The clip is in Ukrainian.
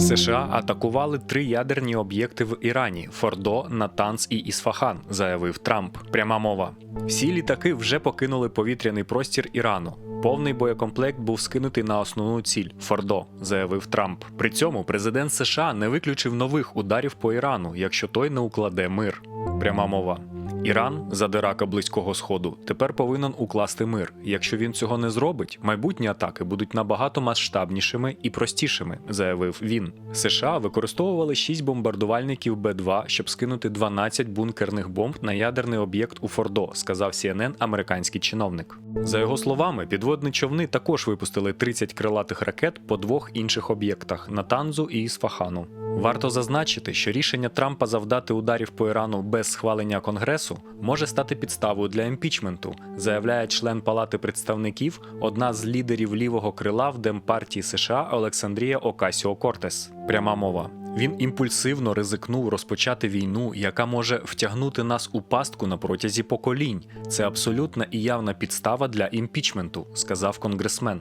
США атакували три ядерні об'єкти в Ірані: Фордо, Натанс і Ісфахан, заявив Трамп. Пряма мова. Всі літаки вже покинули повітряний простір Ірану. Повний боєкомплект був скинутий на основну ціль Фордо, заявив Трамп. При цьому президент США не виключив нових ударів по Ірану, якщо той не укладе мир. Пряма мова. Іран, задирака близького сходу, тепер повинен укласти мир. Якщо він цього не зробить, майбутні атаки будуть набагато масштабнішими і простішими, заявив він. США використовували 6 бомбардувальників Б-2, щоб скинути 12 бункерних бомб на ядерний об'єкт у Фордо, сказав CNN американський чиновник. За його словами, підводні човни також випустили 30 крилатих ракет по двох інших об'єктах Натанзу і Ісфахану. Варто зазначити, що рішення Трампа завдати ударів по Ірану без схвалення Конгресу може стати підставою для імпічменту, заявляє член Палати представників, одна з лідерів лівого крила в Демпартії США Олександрія Окасіо Кортес. Пряма мова. Він імпульсивно ризикнув розпочати війну, яка може втягнути нас у пастку на протязі поколінь. Це абсолютна і явна підстава для імпічменту, сказав конгресмен.